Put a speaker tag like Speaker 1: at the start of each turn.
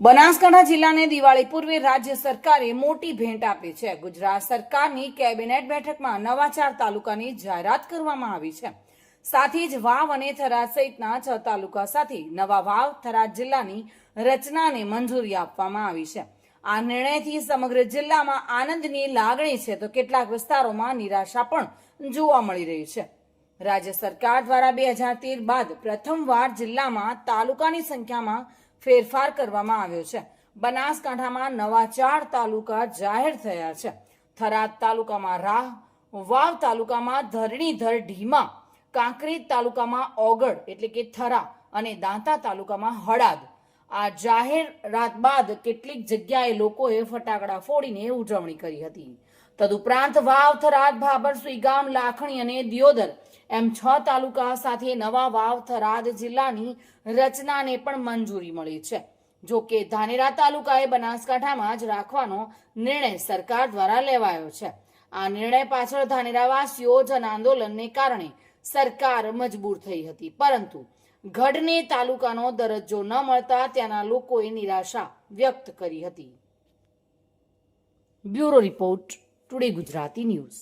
Speaker 1: બનાસકાંઠા જિલ્લાને દિવાળી પૂર્વે રાજ્ય સરકારે મોટી ભેટ આપી છે. ગુજરાત સરકારની કેબિનેટ બેઠકમાં નવા ચાર તાલુકાની જાહેરાત કરવામાં આવી છે. સાથે જ વાવ અને થરાદ સહિતના છ તાલુકા સાથે નવા વાવ થરાદ જિલ્લાની રચનાને મંજૂરી આપવામાં આવી છે. આ નિર્ણયથી સમગ્ર જિલ્લામાં આનંદની લાગણી છે તો કેટલાક વિસ્તારોમાં નિરાશા પણ જોવા મળી રહી છે. રાજ્ય સરકાર દ્વારા બે હજાર તેર બાદ પ્રથમવાર જિલ્લામાં તાલુકાની સંખ્યામાં ફેરફાર કરવામાં આવ્યો છે. બનાસકાંઠામાં નવા ચાર તાલુકા જાહેર થયા છે. થરાદ તાલુકામાં રાહ, વાવ તાલુકામાં ધરણીધર ઢીમા કાંકરેજ તાલુકામાં ઓગળ એટલે કે થરા અને દાંતા તાલુકામાં હળાદ. આ જાહેરાત બાદ કેટલીક જગ્યાએ લોકોએ ફટાકડા ફોડીને ઉજવણી કરી હતી. તદુપરાંત વાવ, થરાદ ભાબર સુઈગામ, લાખણી અને દિયોદર એમ છ તાલુકા સાથે નવા વાવ થરાદ જિલ્લાની રચનાને પણ મંજૂરી મળી છે. જો કે ધાનેરા તાલુકાએ બનાસકાંઠામાં જ રાખવાનો નિર્ણય સરકાર દ્વારા લેવાયો છે. આ નિર્ણય પાછળ ધાનેરાવાસીઓ જન આંદોલનને કારણે સરકાર મજબૂર થઈ હતી. પરંતુ ગઢને તાલુકાનો દરજ્જો ન મળતા ત્યાંના લોકોએ નિરાશા વ્યક્ત કરી હતી. Bureau report today Gujarati news.